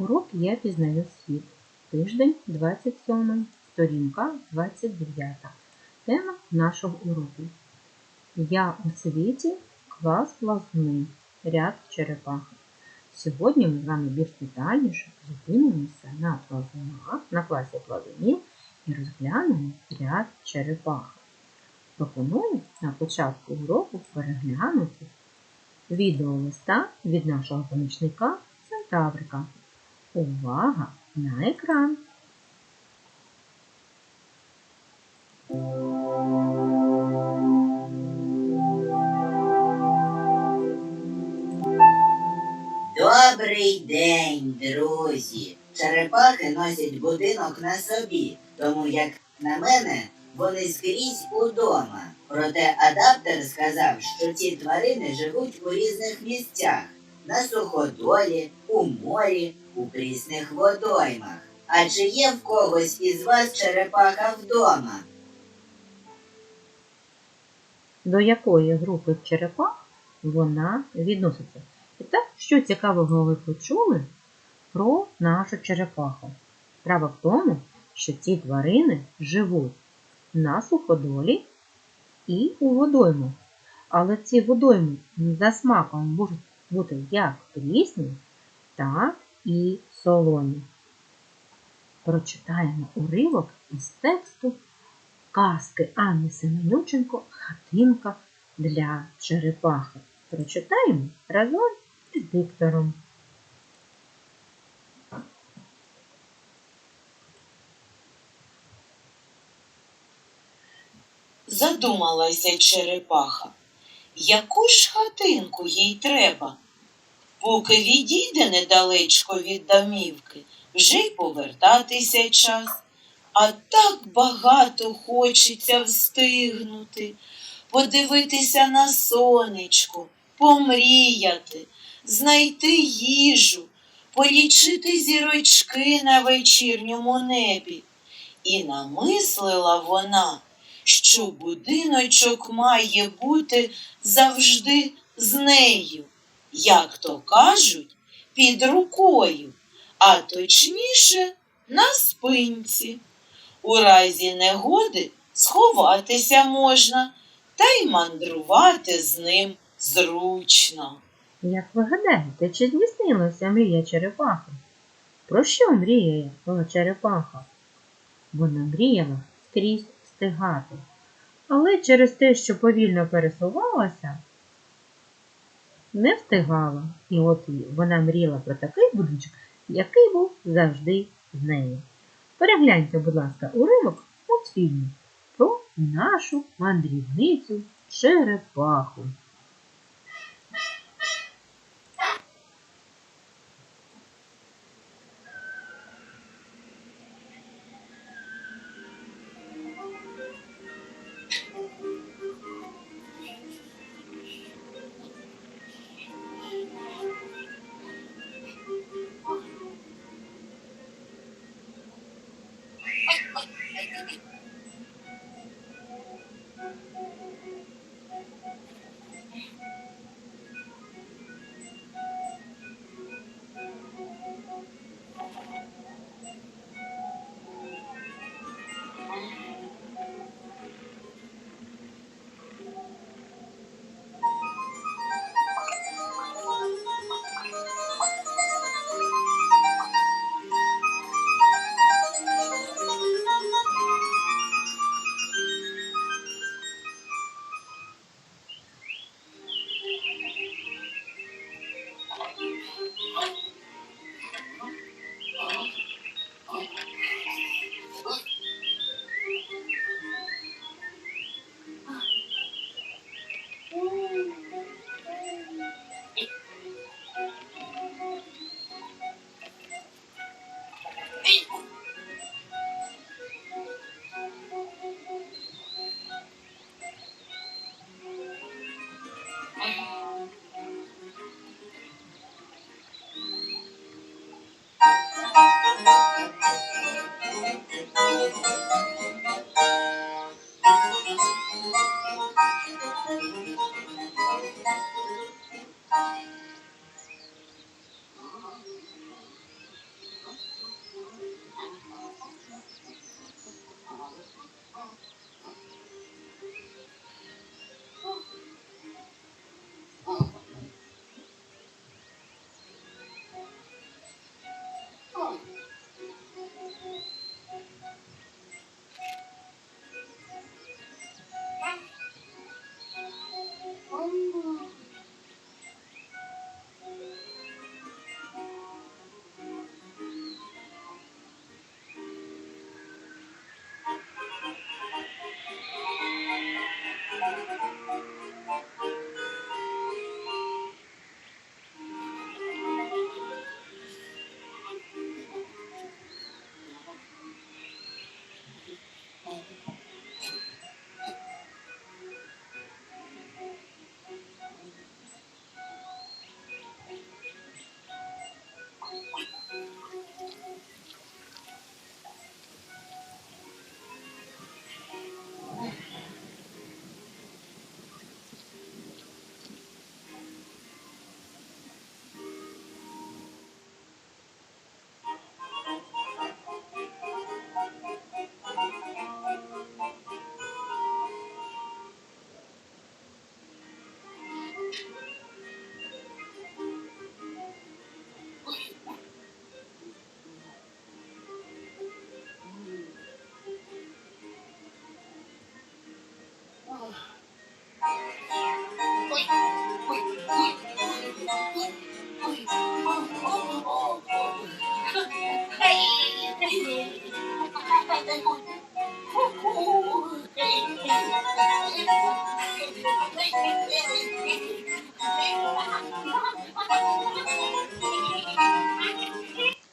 Урок я пізнаю світ. Тиждень 27, сторінка 29. Тема нашого уроку. Я у світі клас плазуни, ряд черепах. Сьогодні ми з вами більш детальніше зупинимося на плазунах, на класі плазунів і розглянемо ряд черепах. Пропоную на початку уроку переглянути відеолиста від нашого помічника Центаврика. Увага на екран! Добрий день, друзі! Черепахи носять будинок на собі, тому, як на мене, вони скрізь удома. Проте адаптер сказав, що ці тварини живуть у різних місцях на суходолі, у морі, у прісних водоймах. А чи є в когось із вас черепаха вдома? До якої групи черепах вона відноситься? І так, що цікавого ви почули про нашу черепаху? Справа в тому, що ці тварини живуть на суходолі і у водоймах. Але ці водойми за смаком можуть бути як прісні, так і солоні. Прочитаємо уривок із тексту казки Анни Семенюченко Хатинка для черепахи. Прочитаємо разом із диктором. Задумалася черепаха. Яку ж хатинку їй треба? Поки відійде недалечко від домівки, вже й повертатися час. А так багато хочеться встигнути, подивитися на сонечко, помріяти, знайти їжу, полічити зірочки на вечірньому небі. І намислила вона, що будиночок має бути завжди з нею, як то кажуть, під рукою, а точніше на спинці. У разі негоди сховатися можна та й мандрувати з ним зручно. Як ви гадаєте, чи здійснилася мрія черепахи? Про що мріяє черепаха? Вона мріяла скрізь встигати. Але через те, що повільно пересувалася, не встигала. І от вона мріяла про такий будиночок, який був завжди з нею. Перегляньте, будь ласка, уривок мультфільму про нашу мандрівницю черепаху. 何?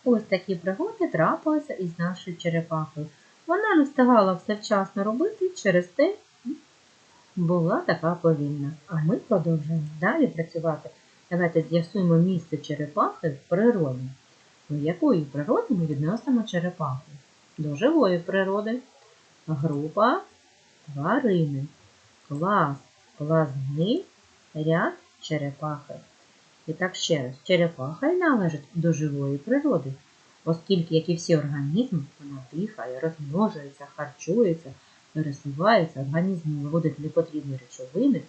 Ось такі пригоди трапилися із нашою черепахою. Вона не встигала все вчасно робити, через те була така повільна. А ми продовжуємо далі працювати. Давайте з'ясуємо місце черепахи в природі. До якої природи ми відносимо черепаху? До живої природи. Група тварини. Клас плазни, ряд черепахи. І так ще раз, черепаха й належить до живої природи, оскільки, як і всі організми, вона дихає, розмножується, харчується, пересувається, організм виводить непотрібні речовини,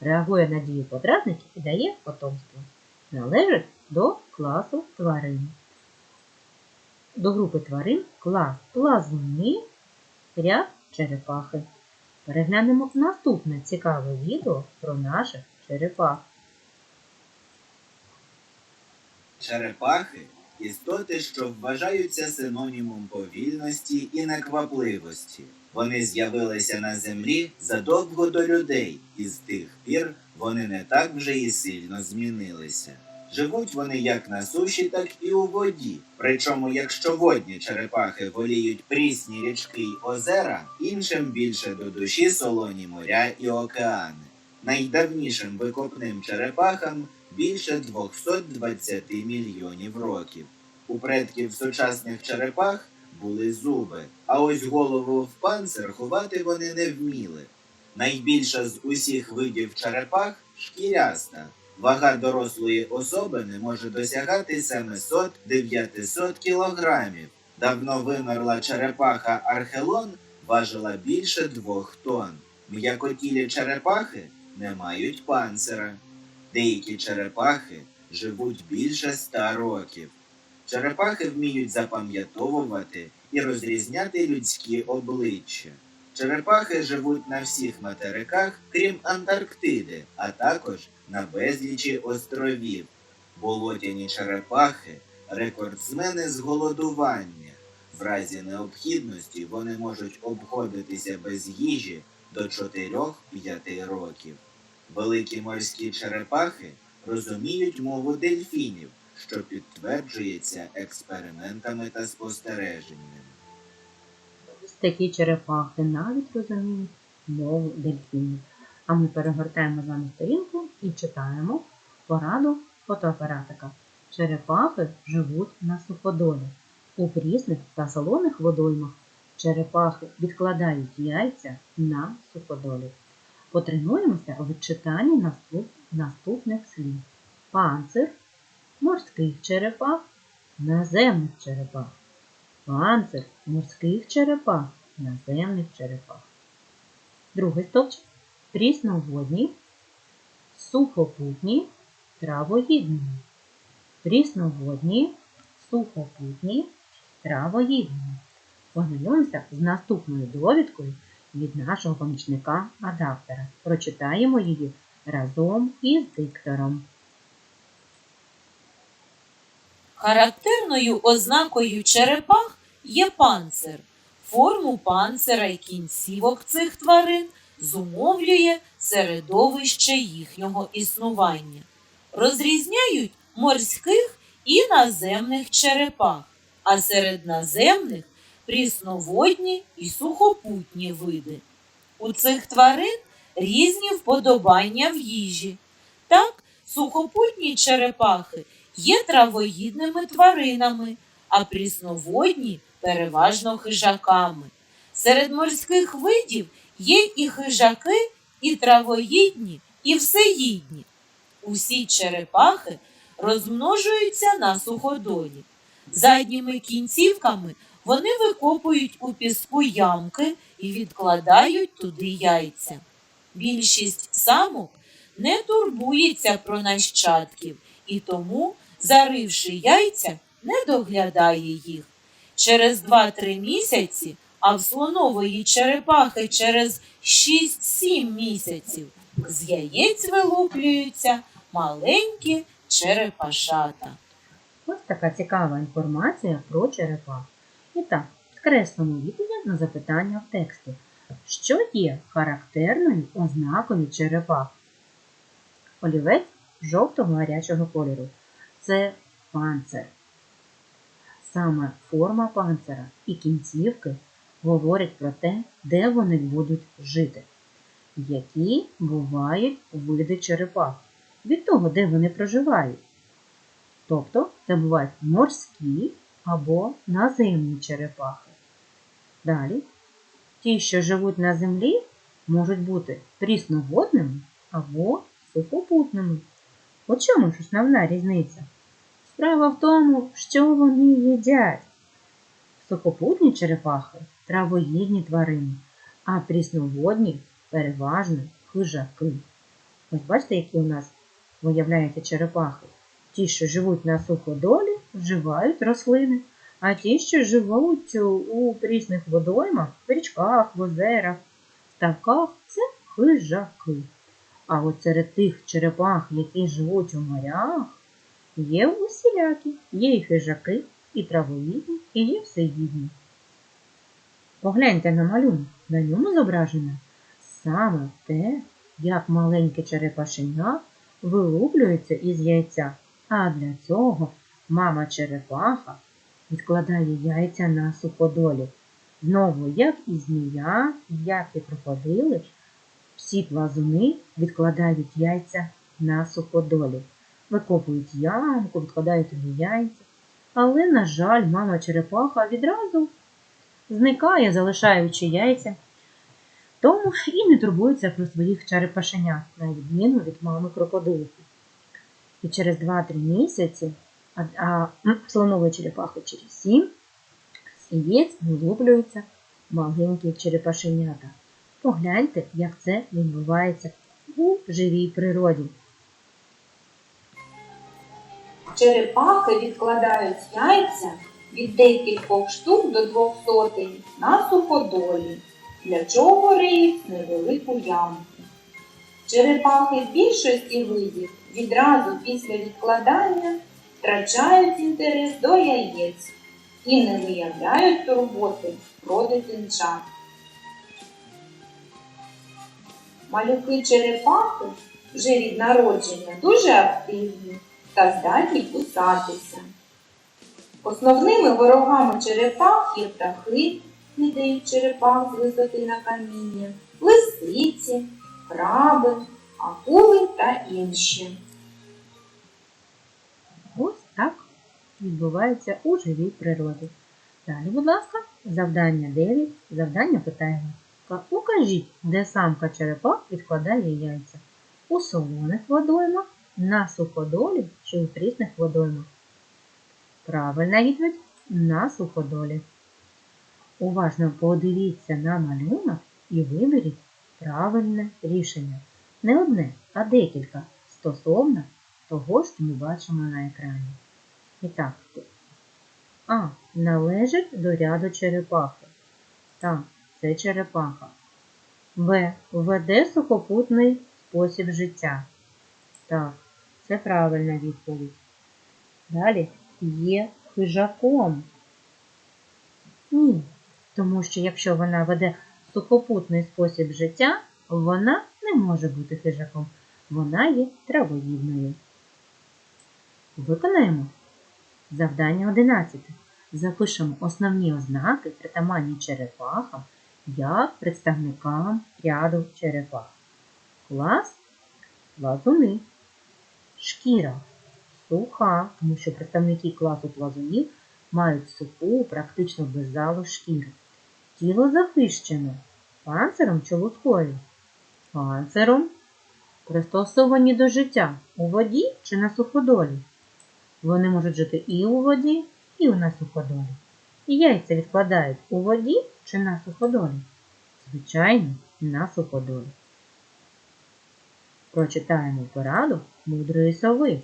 реагує на дії подразників і дає потомство. Належить до класу тварин. До групи тварин клас плазуни, ряд черепахи. Переглянемо наступне цікаве відео про наших черепах. Черепахи істоти, що вважаються синонімом повільності і неквапливості. Вони з'явилися на землі задовго до людей, і з тих пір вони не так вже і сильно змінилися. Живуть вони як на суші, так і у воді. Причому, якщо водні черепахи воліють прісні річки й озера, іншим більше до душі солоні моря і океани. Найдавнішим викопним черепахам більше 220 мільйонів років. У предків сучасних черепах були зуби, а ось голову в панцир ховати вони не вміли. Найбільша з усіх видів черепах шкіряста. Вага дорослої особини може досягати 700-900 кілограмів. Давно вимерла черепаха Архелон важила більше двох тонн. М'якотілі черепахи не мають панцира. Деякі черепахи живуть більше ста років. Черепахи вміють запам'ятовувати і розрізняти людські обличчя. Черепахи живуть на всіх материках, крім Антарктиди, а також на безлічі островів. Болотяні черепахи рекордсмени з голодування. В разі необхідності вони можуть обходитися без їжі до 4-5 років. Великі морські черепахи розуміють мову дельфінів, що підтверджується експериментами та спостереженнями. Такі черепахи навіть розуміють мову дельфінів. А ми перегортаємо з вами сторінку і читаємо пораду фотоапаратика. Черепахи живуть на суходолі. У прісних та солоних водоймах черепахи відкладають яйця на суходолі. Потренуємося в читанні наступ- наступних слів. Панцир морських черепах, наземних черепах. Панцир морських черепах, наземних черепах. Другий стовпчик. Прісноводні, сухопутні, травоїдні. Прісноводні, сухопутні, травоїдні. Познайомимося з наступною довідкою від нашого помічника адаптера. Прочитаємо її разом із диктором. Характерною ознакою черепах є панцир. Форму панцира і кінцівок цих тварин зумовлює середовище їхнього існування. Розрізняють морських і наземних черепах, а серед наземних прісноводні і сухопутні види. У цих тварин різні вподобання в їжі. Так, сухопутні черепахи є травоїдними тваринами, а прісноводні переважно хижаками. Серед морських видів є і хижаки, і травоїдні, і всеїдні. Усі черепахи розмножуються на суходолі. Задніми кінцівками вони викопують у піску ямки і відкладають туди яйця. Більшість самок не турбується про нащадків і тому, заривши яйця, не доглядає їх. Через 2-3 місяці, а в слонової черепахи через 6-7 місяців з яєць вилуплюються маленькі черепашата. Ось така цікава інформація про черепах. І так, скреслимо відповідь на запитання в тексті. Що є характерною ознакою черепах? Олівець жовтого гарячого кольору. Це панцир. Саме форма панцира і кінцівки говорять про те, де вони будуть жити. Які бувають види черепах від того, де вони проживають. Тобто це бувають морські або наземні черепахи. Далі, ті, що живуть на землі, можуть бути прісноводними або сухопутними. У чому ж основна різниця? Справа в тому, що вони їдять. Сухопутні черепахи травоїдні тварини, а прісноводні переважно хижаки. Ось бачите, які у нас виявляються черепахи. Ті, що живуть на суходолі, вживають рослини, а ті, що живуть у прісних водоймах, в річках, в озерах, ставках, це хижаки. А от серед тих черепах, які живуть у морях, є усілякі, є і хижаки, і травоїдні, і є всеїдні. Погляньте на малюнок, на ньому зображено саме те, як маленьке черепашеня вилуплюється із яйця, а для цього мама черепаха відкладає яйця на суходолі. Знову, як і змія, як і крокодили, всі плазуни відкладають яйця на суходолі. Викопують ямку, відкладають туди яйця. Але, на жаль, мама черепаха відразу зникає, залишаючи яйця. Тому і не турбується про своїх черепашенят, на відміну від мами крокодилки. І через 2-3 місяці, а, а слонової черепахи через 7, з яєць вилуплюються маленькі черепашенята. Погляньте, як це відбувається у живій природі. Черепахи відкладають яйця від декількох штук до двох сотень на суходолі, для чого риють невелику ямку. Черепахи більшості видів відразу після відкладання втрачають інтерес до яєць і не виявляють турботи про дитинчат. Малюки черепахи вже від народження дуже активні та здатні кусатися. Основними ворогами черепах є птахи, кидають черепах з висоти на каміння, лисиці, краби, акули та інші. Ось так відбувається у живій природі. Далі, будь ласка, завдання 9. Завдання питаємо. Укажіть, де самка черепах відкладає яйця. У солоних водоймах, на суходолі чи у прісних водоймах. Правильна відповідь на суходолі. Уважно подивіться на малюнок і виберіть правильне рішення. Не одне, а декілька стосовно того, що ми бачимо на екрані. І так, А. Належить до ряду черепахи. Так, це черепаха. В. Веде сухопутний спосіб життя. Так, це правильна відповідь. Далі є хижаком. Ні. Тому що якщо вона веде сухопутний спосіб життя, вона не може бути хижаком. Вона є травоїдною. Виконаємо завдання 11. Запишемо основні ознаки притаманні черепахам як представникам ряду черепах. Клас плазуни. Шкіра суха, тому що представники класу плазунів мають суху, практично беззалу шкіру. Тіло захищене панциром чи лускою. Панциром пристосовані до життя у воді чи на суходолі. Вони можуть жити і у воді, і на суходолі. І яйця відкладають у воді чи на суходолі? Звичайно, на суходолі. Прочитаємо пораду мудрої сови.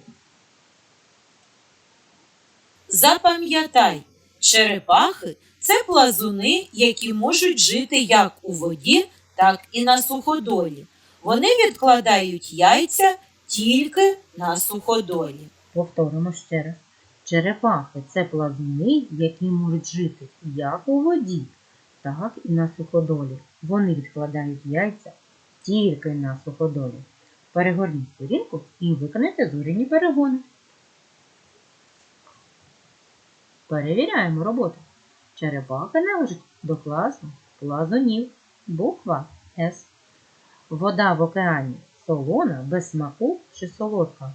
Запам'ятай, черепахи це плазуни, які можуть жити як у воді, так і на суходолі. Вони відкладають яйця тільки на суходолі. Повторимо ще раз. Черепахи це плазуни, які можуть жити як у воді, так і на суходолі. Вони відкладають яйця тільки на суходолі. Перегорніть сторінку і виконайте зоряні перегони. Перевіряємо роботу. Черепаха належить до класу плазунів. Буква С. Вода в океані солона, без смаку чи солодка?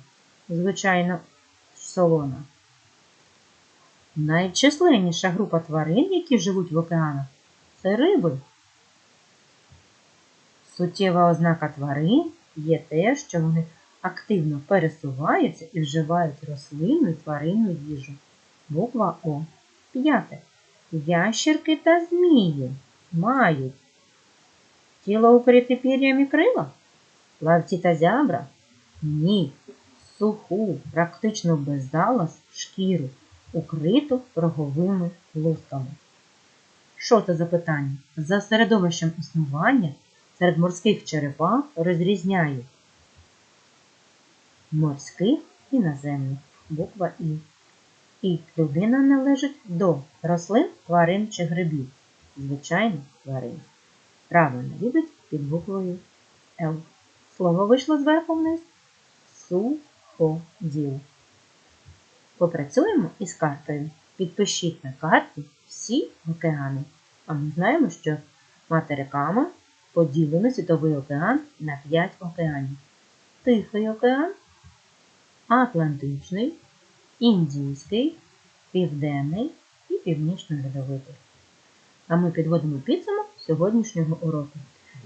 Звичайно, солона. Найчисленніша група тварин, які живуть в океанах, це риби. Суттєва ознака тварин є те, що вони активно пересуваються і вживають рослинну і тваринну їжу. Буква О. П'яте. Ящерки та змії мають тіло укрите пір'ям і крила, плавці та зябра, ні, суху, практично без залоз шкіру, укриту роговими лусками. Що це за питання? За середовищем існування серед морських черепах розрізняють морських і наземних, буква І. І людина належить до рослин, тварин чи грибів. Звичайно, тварин. Правильно відповідь під буквою Л. Слово вийшло зверху вниз. Суходіл. Попрацюємо із картою. Підпишіть на карті всі океани. А ми знаємо, що материками поділено Світовий океан на 5 океанів. Тихий океан, Атлантичний, Індійський, Південний і Північно-Льодовитий. А ми підводимо підсумок сьогоднішнього уроку.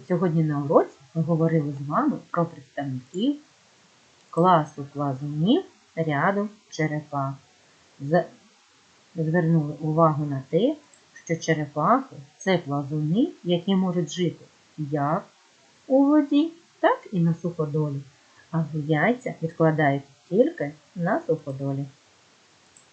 Сьогодні на уроці ми говорили з вами про представників класу плазунів ряду черепах. Звернули увагу на те, що черепахи це плазуни, які можуть жити як у воді, так і на суходолі, а яйця відкладають тільки на суходолі.